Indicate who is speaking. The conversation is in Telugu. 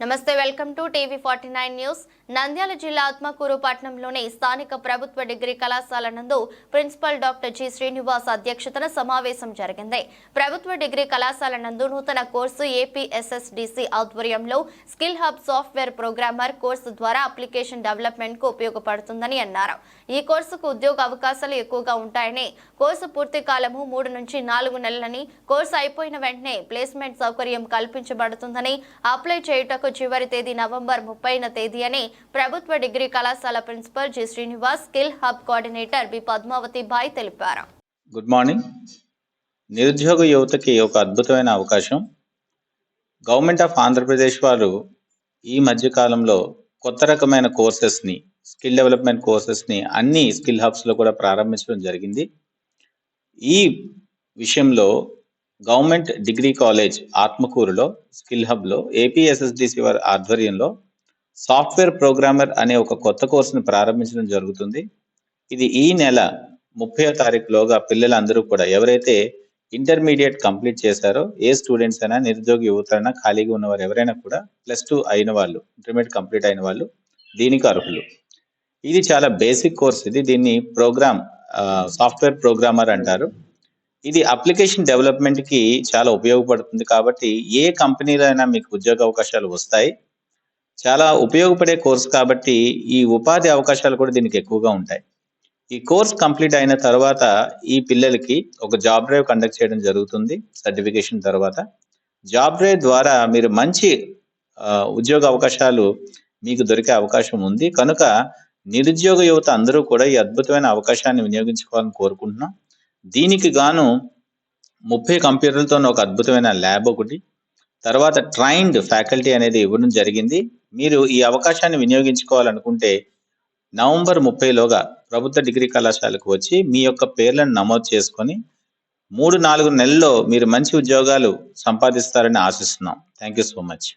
Speaker 1: నమస్తే welcome to TV forty nine news. Nandyal జిల్లా ఆత్మకూరు పట్టణంలోని స్థానిక ప్రభుత్వ డిగ్రీ కళాశాల నందు ప్రిన్సిపల్ డాక్టర్ జి శ్రీనివాస్ అధ్యక్షతన సమావేశం జరిగింది. ప్రభుత్వ డిగ్రీ కళాశాల నందు నూతన కోర్సు ఏపీఎస్ఎస్డిసి ఆధ్వర్యంలో skill hub software programmer course ద్వారా అప్లికేషన్ డెవలప్మెంట్కు ఉపయోగపడుతుందని అన్నారు. ఈ కోర్సుకు ఉద్యోగ అవకాశాలు ఎక్కువగా ఉంటాయని కోర్సు పూర్తి కాలము మూడు నుంచి నాలుగు నెలలని కోర్సు అయిపోయిన వెంటనే ప్లేస్మెంట్ సౌకర్యం కల్పించబడుతుందని అప్లై చేయుటకు చివరి తేదీ నవంబర్ ముప్పైన తేదీ అని ప్రభుత్వ డిగ్రీ కళాశాల principal G Srinivas skill hub coordinator B Padmavathi Bai తెలిపారు.
Speaker 2: గుడ్ మార్నింగ్ నిరుద్యోగ యువతకి ఒక అద్భుతమైన అవకాశం. గవర్నమెంట్ ఆఫ్ ఆంధ్రప్రదేశ్ వారు ఈ మధ్య కాలంలో కొత్త రకమైన కోర్సెస్ని స్కిల్ డెవలప్మెంట్ కోర్సెస్ని అన్ని స్కిల్ హబ్స్లో కూడా ప్రారంభించడం జరిగింది. ఈ విషయంలో గవర్నమెంట్ డిగ్రీ కాలేజ్ ఆత్మకూరులో స్కిల్ హబ్లో ఏపీఎస్ఎస్డిసి వారి ఆధ్వర్యంలో సాఫ్ట్వేర్ ప్రోగ్రామర్ అనే ఒక కొత్త కోర్సును ప్రారంభించడం జరుగుతుంది. ఇది ఈ నెల ముప్పై తారీఖులోగా పిల్లలందరూ కూడా ఎవరైతే ఇంటర్మీడియట్ కంప్లీట్ చేశారో ఏ స్టూడెంట్స్ అయినా నిరుద్యోగ యువతైనా ఖాళీగా ఉన్నవారు ఎవరైనా కూడా ప్లస్ టూ అయిన వాళ్ళు ఇంటర్మీడియట్ కంప్లీట్ అయిన వాళ్ళు దీనికి అర్హులు. ఇది చాలా బేసిక్ కోర్స్ ఇది. దీన్ని ప్రోగ్రామ్ సాఫ్ట్వేర్ ప్రోగ్రామర్ అంటారు. ఇది అప్లికేషన్ డెవలప్మెంట్కి చాలా ఉపయోగపడుతుంది కాబట్టి ఏ కంపెనీలో అయినా మీకు ఉద్యోగ అవకాశాలు వస్తాయి. చాలా ఉపయోగపడే కోర్స్ కాబట్టి ఈ ఉపాధి అవకాశాలు కూడా దీనికి ఎక్కువగా ఉంటాయి. ఈ కోర్స్ కంప్లీట్ అయిన తర్వాత ఈ పిల్లలకి ఒక జాబ్ డ్రైవ్ కండక్ట్ చేయడం జరుగుతుంది సర్టిఫికేషన్ తర్వాత. జాబ్ డ్రైవ్ ద్వారా మీరు మంచి ఉద్యోగ అవకాశాలు మీకు దొరికే అవకాశం ఉంది. కనుక నిరుద్యోగ యువత అందరూ కూడా ఈ అద్భుతమైన అవకాశాన్ని వినియోగించుకోవాలని కోరుకుంటున్నాం. దీనికి గాను ముప్పై కంప్యూటర్లతో ఒక అద్భుతమైన ల్యాబ్ ఒకటి. తర్వాత ట్రైన్డ్ ఫ్యాకల్టీ అనేది ఇవ్వడం జరిగింది. మీరు ఈ అవకాశాన్ని వినియోగించుకోవాలనుకుంటే నవంబర్ ముప్పైలోగా ప్రభుత్వ డిగ్రీ కళాశాలకు వచ్చి మీ యొక్క పేర్లను నమోదు చేసుకొని మూడు నాలుగు నెలల్లో మీరు మంచి ఉద్యోగాలు సంపాదిస్తారని ఆశిస్తున్నాం. Thank you so much.